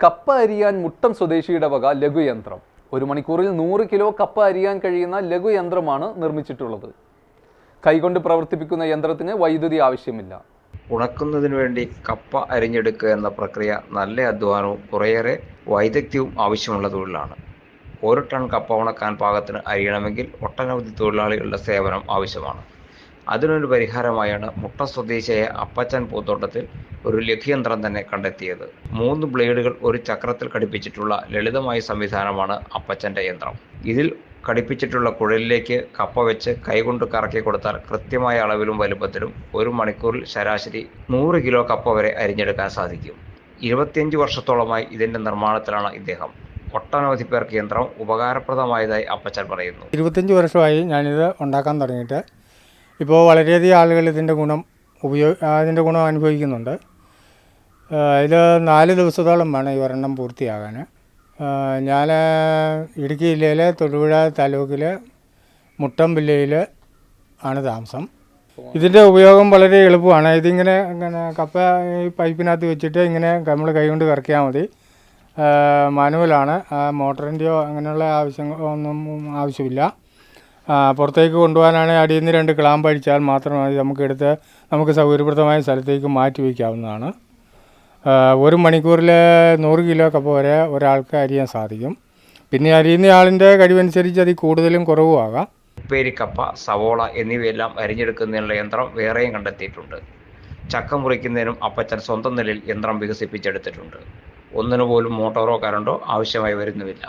കപ്പ അരിയാൻ മുട്ടം സ്വദേശിയുടെ വക ലഘുയന്ത്രം ഒരു മണിക്കൂറിൽ നൂറ് കിലോ കപ്പ അരിയാൻ കഴിയുന്ന ലഘുയന്ത്രമാണ് നിർമ്മിച്ചിട്ടുള്ളത്. കൈകൊണ്ട് പ്രവർത്തിപ്പിക്കുന്ന യന്ത്രത്തിന് വൈദ്യുതി ആവശ്യമില്ല. ഉണക്കുന്നതിന് വേണ്ടി കപ്പ അരിഞ്ഞെടുക്കുക എന്ന പ്രക്രിയ നല്ല അധ്വാനവും കുറേയേറെ വൈദഗ്ധ്യവും ആവശ്യമുള്ള തൊഴിലാണ്. ഒരു ടൺ കപ്പ ഉണക്കാൻ പാകത്തിന് അരിയണമെങ്കിൽ ഒട്ടനവധി തൊഴിലാളികളുടെ സേവനം ആവശ്യമാണ്. അതിനൊരു പരിഹാരമായാണ് മുട്ട സ്വദേശിയായ അപ്പച്ചൻ പൂത്തോട്ടത്തിൽ ഒരു ലഘുയന്ത്രം തന്നെ കണ്ടെത്തിയത്. മൂന്ന് ബ്ലേഡുകൾ ഒരു ചക്രത്തിൽ ഘടിപ്പിച്ചിട്ടുള്ള ലളിതമായ സംവിധാനമാണ് അപ്പച്ചന്റെ യന്ത്രം. ഇതിൽ ഘടിപ്പിച്ചിട്ടുള്ള കുഴലിലേക്ക് കപ്പ വെച്ച് കൈകൊണ്ട് കറക്കി കൊടുത്താൽ കൃത്യമായ അളവിലും വലുപ്പത്തിലും ഒരു മണിക്കൂറിൽ ശരാശരി നൂറ് കിലോ കപ്പ വരെ അരിഞ്ഞെടുക്കാൻ സാധിക്കും. ഇരുപത്തിയഞ്ച് വർഷത്തോളമായി ഇതിന്റെ നിർമ്മാണത്തിലാണ് ഇദ്ദേഹം. ഒട്ടനവധി പേർക്ക് യന്ത്രം ഉപകാരപ്രദമായതായി അപ്പച്ചൻ പറയുന്നു. ഇരുപത്തിയഞ്ച് വർഷമായി ഞാനിത് ഉണ്ടാക്കാൻ തുടങ്ങിയിട്ട് ഇപ്പോൾ വളരെയധികം ആളുകൾ ഇതിന്റെ ഗുണം ഉപയോഗ അതിന്റെ ഗുണം അനുഭവിക്കുന്നുണ്ട്. ഇത് നാല് ദിവസത്തോളം വേണം ഈ ഒരെണ്ണം പൂർത്തിയാകാൻ. ഞാൻ ഇടുക്കി ജില്ലയിലെ തൊടുപുഴ താലൂക്കിൽ മുട്ടം വില്ലയിൽ ആണ് താമസം. ഇതിന്റെ ഉപയോഗം വളരെ എളുപ്പമാണ്. ഇതിങ്ങനെ ഇങ്ങനെ കപ്പ ഈ പൈപ്പിനകത്ത് വെച്ചിട്ട് ഇങ്ങനെ നമ്മൾ കൈകൊണ്ട് കറക്കിയാൽ മതി. മാനുവലാണ്. മോട്ടറിന്റെയോ അങ്ങനെയുള്ള ആവശ്യങ്ങളോ ഒന്നും ആവശ്യമില്ല. പുറത്തേക്ക് കൊണ്ടുപോകാനാണെങ്കിൽ അടിയിൽ നിന്ന് രണ്ട് ക്ലാമ്പ് അടിച്ചാൽ മാത്രം മതി നമുക്കെടുത്ത് നമുക്ക് സൗകര്യപ്രദമായ സ്ഥലത്തേക്ക് മാറ്റി വയ്ക്കാവുന്നതാണ്. ഒരു മണിക്കൂറിൽ നൂറ് കിലോ കപ്പ വരെ ഒരാൾക്ക് അരിയാൻ സാധിക്കും. പിന്നെ അരിയുന്ന ആളിന്റെ കഴിവനുസരിച്ച് അത് കൂടുതലും കുറവും ആകാം. ഉപ്പേരി കപ്പ സവോള എന്നിവയെല്ലാം അരിഞ്ഞെടുക്കുന്നതിനുള്ള യന്ത്രം വേറെയും കണ്ടെത്തിയിട്ടുണ്ട്. ചക്ക മുറിക്കുന്നതിനും അപ്പച്ചൻ സ്വന്തം നിലയിൽ യന്ത്രം വികസിപ്പിച്ചെടുത്തിട്ടുണ്ട്. ഒന്നിനു പോലും മോട്ടോറോ കറണ്ടോ ആവശ്യമായി വരുന്നുമില്ല.